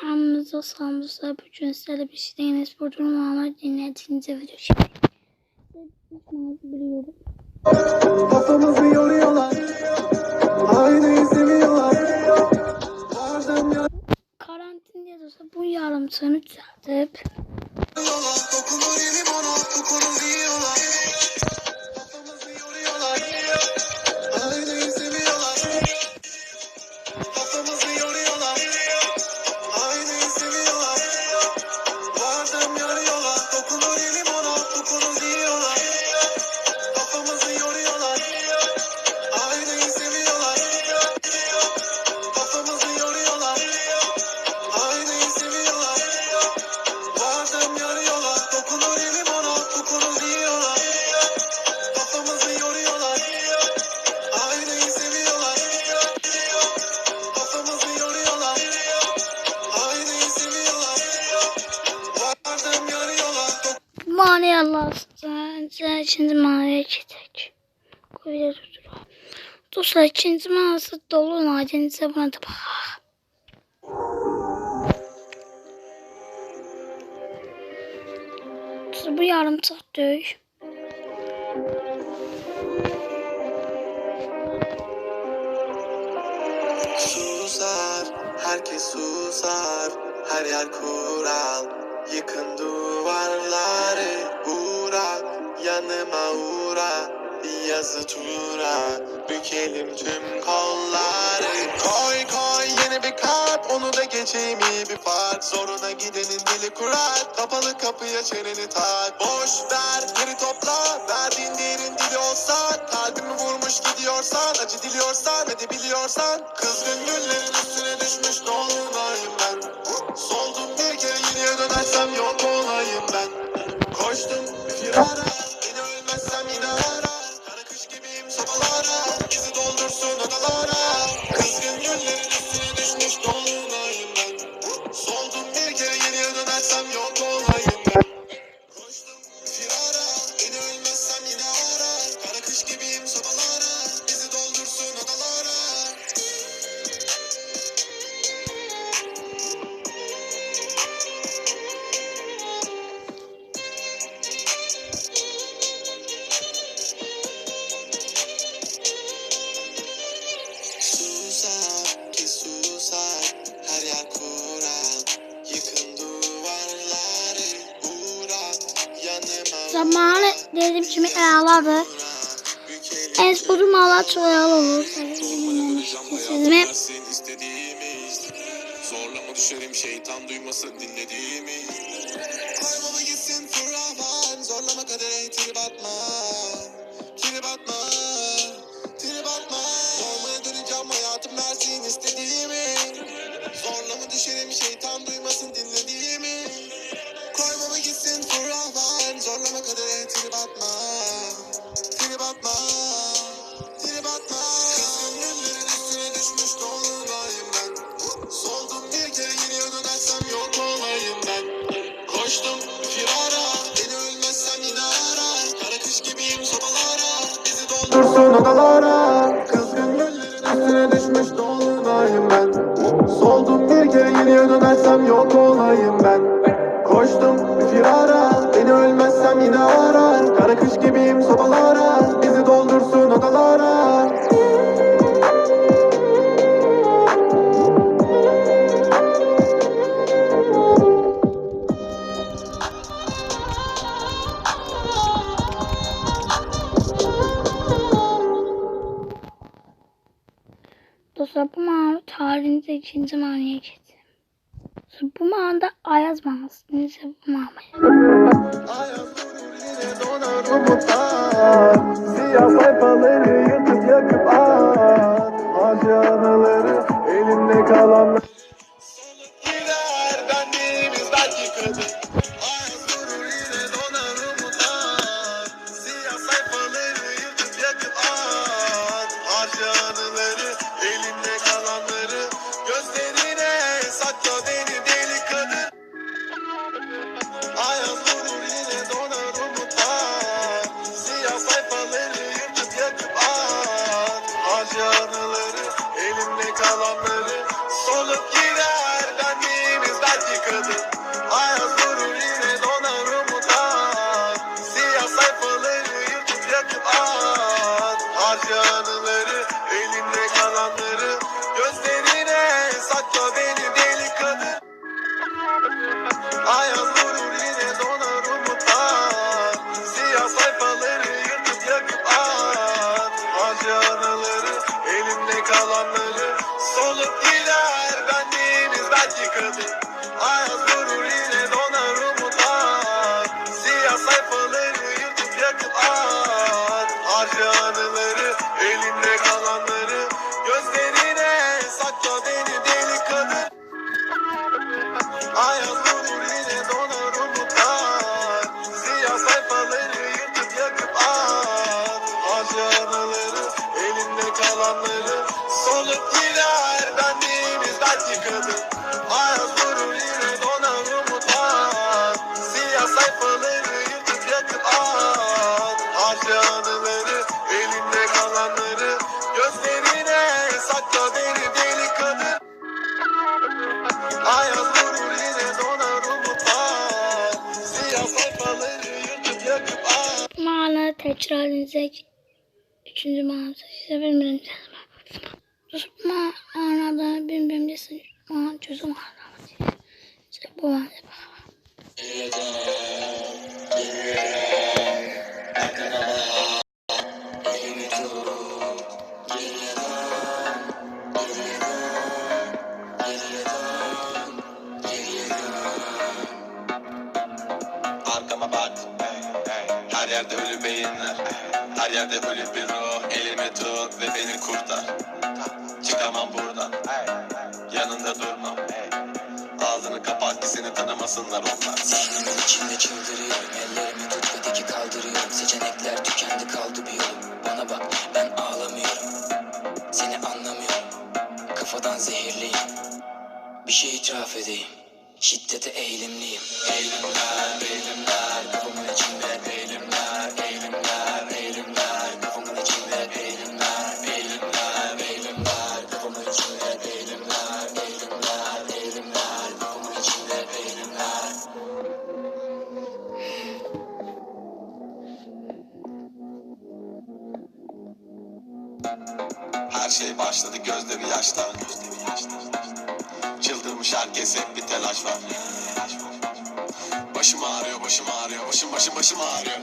Hamınıza salamızlar. Bugün sizlerle bir şey değiniz. Bu durumlarla dinlediğinize video. Size biliyorum. Kafamızı yoruyorlar Aynayı seviyorlar Karantinada olsa bu yarımsını düzeltip Dokunur elim ona Dokunur ikinci maniye geçecek. Böyle durduruyor. Dostlar ikinci manası dolu nadenize buna da bak. Bu yarım saat dövüş. Susar, herkes susar, her yer kural. Yıkın duvarları, uğra, yanıma uğra. Yazı tura, bükelim tüm kolları. Koy koy yeni bir kalp, onu da geçeyim iyi bir fark. Zoruna gidenin dili kurar, kapalı kapıya çeneni tak. Boş ver, geri topla, verdiğin değerin dili olsa. Kalbimi vurmuş gidiyorsan, acı diliyorsan, edebiliyorsan. Kızgın güllerin üstüne düşmüş dolunayım ben. Soldum bir kere yine dönersem yok olayım ben. Koştum firara, Come. Zamanı dediğim kimi bu dumalar çox əla olur. Sizin Versin istediğimiz Zorla mı düşerim şeytan duymasın dinlediğimi my mind. Ayaz mağarası. Neyse bu umutlar at Acı anıları elimde kalanları Solup yine Cubby. Edecek. Üçüncü manası size bilmiyorum. Susma anada bilmiyorum desin. Mana çözüm anlamı. Yerde ölü beyinler. Her yerde ölü bir ruh Elimi tut ve beni kurtar. Çıkamam buradan. Yanında durmam. Ağzını kapat ki seni tanımasınlar onlar. Zihnimin içinde çıldırıyorum Ellerimi tut ve diki kaldırıyorum. Seçenekler tükendi kaldı bir yolum. Bana bak ben ağlamıyorum. Seni anlamıyorum. Kafadan zehirliyim. Bir şey itiraf edeyim Şiddete eğilimliyim. Eğilimler, eğilimler Kafamın içinde eğilimler Eğilimler, eğilimler Kafamın içinde eğilimler Eğilimler, eğilimler Kafamın içinde eğilimler Eğilimler, eğilimler Kafamın içinde eğilimler Her şey başladı gözleri yaşta Çıldırmış herkes bir telaş var. Başım ağrıyor başım ağrıyor Başım başım başım ağrıyor.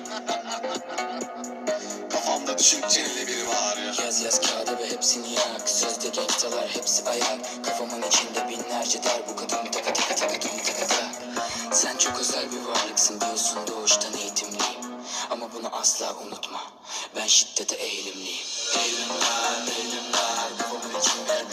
Kafamda düşük çeneli biri bağırıyor Yaz yaz kağıda ve hepsini yak. Sözde gangstalar hepsi ayak. Kafamın içinde binlerce der Bu kadın. Taka taka taka tum taka tak Sen çok özel bir varlıksın diyorsun doğuştan eğitimliyim. Ama bunu asla unutma. Ben şiddete eğilimliyim. Eğilimler, eğilimler Kafamın içinde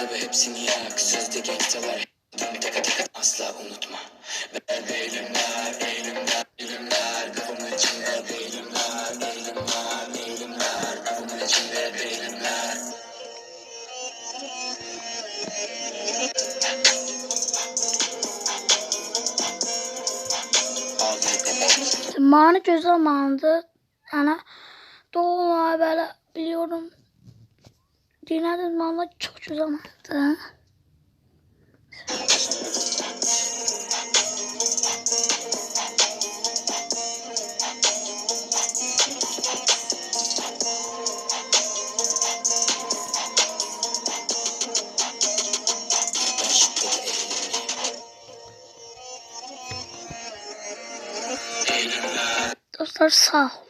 Kağıda ve hepsini yak Sözde gangstalar Tum taka taka asla unutma. Ben eğilimler, eğilimler, eğilimler. Kafamın içinde eğilimler, eğilimler, eğilimler. Kafamın içinde eğilimler Mana çözüm anında. Yani doğumlar böyle biliyorum. Dinlediğim mana çok şiddete eğilimliyim Dostlar sağ ol.